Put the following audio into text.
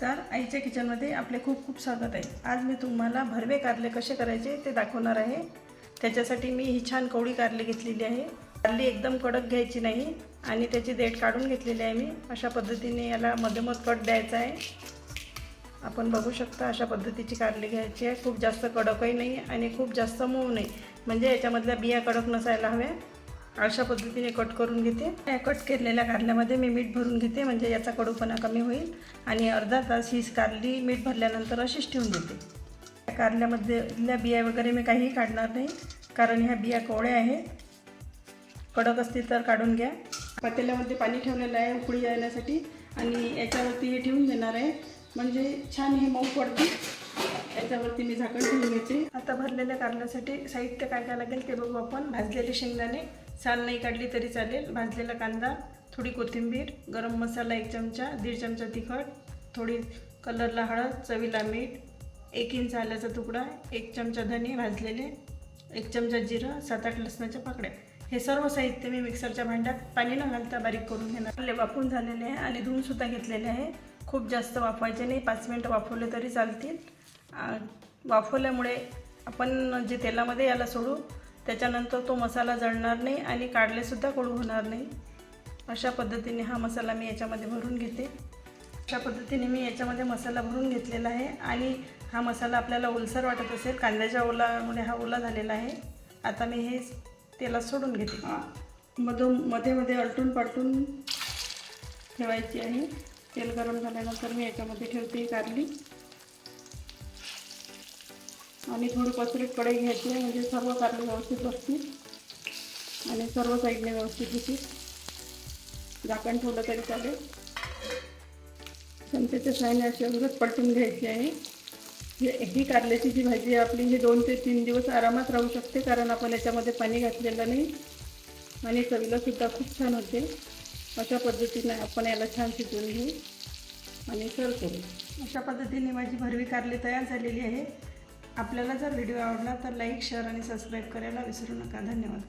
नमस्कार. आईच्या किचनमध्ये आपले खूप खूप स्वागत आहे. आज मी तुम्हाला भरवे कारले कसे करायचे ते दाखवणार आहे. त्याच्यासाठी मी ही छान कवळी कारले घेतलेली आहे. कारली एकदम कडक घ्यायची नाही आणि त्याची देठ काढून घेतलेली आहे मी. अशा पद्धतीने याला मध्यमध कट द्यायचा आहे. आपण बघू शकता अशा पद्धतीची कारली घ्यायची आहे. खूप जास्त कडकही नाही आणि खूप जास्त मऊ नाही. म्हणजे याच्यामधल्या बिया कडक नसायला हव्या. अशा पद्धतीने कट करून घेते. या कट केलेल्या कारल्यामध्ये मी मीठ भरून घेते म्हणजे याचा कडूपणा कमी होईल आणि अर्धा तास ही कारली मीठ भरल्यानंतर अशीच ठेवून देते. या कारल्यामधल्या बिया वगैरे मी काहीही काढणार नाही कारण ह्या बिया कोवळ्या आहेत. कडक असतील तर काढून घ्या. पातेल्यामध्ये पाणी ठेवलेलं आहे उकळी येण्यासाठी आणि याच्यावरती हे ठेवून देणार आहे. म्हणजे छान हे मऊ पडते याच्यावरती मी झाकण ठेवून घेते. आता भरलेल्या कारणासाठी साहित्य काय काय लागेल ते बघू आपण. भाजलेले शेंगदाणे साल नाही काढली तरी चालेल. भाजलेला कांदा थोडी कोथिंबीर गरम मसाला एक चमचा दीड चमचा तिखट थोडी कलरला हळद चवीला मीठ एक इंच आल्याचा तुकडा एक चमचा धने भाजलेले एक चमचा जिरं सात आठ लसणाच्या पाकड्या हे सर्व साहित्य मी मिक्सरच्या भांड्यात पाणी न घालता बारीक करून घेणार. आपले वाफून झालेले आहे आणि धुवूनसुद्धा घेतलेले आहे. खूप जास्त वाफवायचे नाही पाच मिनटं वाफवले तरी चालतील. वाफवल्यामुळे आपण जे तेलामध्ये याला सोडू त्याच्यानंतर तो मसाला जळणार नाही आणि काढलेसुद्धा कडू होणार नाही. अशा पद्धतीने हा मसाला मी याच्यामध्ये भरून घेते. अशा पद्धतीने मी याच्यामध्ये मसाला भरून घेतलेला आहे आणि हा मसाला आपल्याला ओलसर वाटत असेल कांद्याच्या ओलामुळे हा ओला झालेला आहे. आता मी हे तेलात सोडून घेते. मधून मध्ये मध्ये अलटून पालटून ठेवायची आहे. तेल गरम झाल्यानंतर मी याच्यामध्ये ठेवते कारली आणि थोडी पसरीत कढई घ्यायची आहे म्हणजे सर्व कारले व्यवस्थित बसतील. आणि सर्व साईडने व्यवस्थित होतील. झाकण ठेवलं तरी चालेल. चमच्याच्या साईने अशी अगोदर पलटून घ्यायची आहे. हे ही कारल्याची जी भाजी आहे आपली ही दोन ते तीन दिवस आरामात राहू शकते कारण आपण याच्यामध्ये पाणी घातलेलं नाही. आणि चवीलासुद्धा खूप छान होते. अशा पद्धतीने आपण याला छान शिजवून घेऊ. आणि सर्व करू. अशा पद्धतीने माझी भरवी कारली तयार झालेली आहे. आपल्याला जर व्हिडिओ आवडला तर लाईक शेअर आणि सबस्क्राईब करायला विसरू नका. धन्यवाद.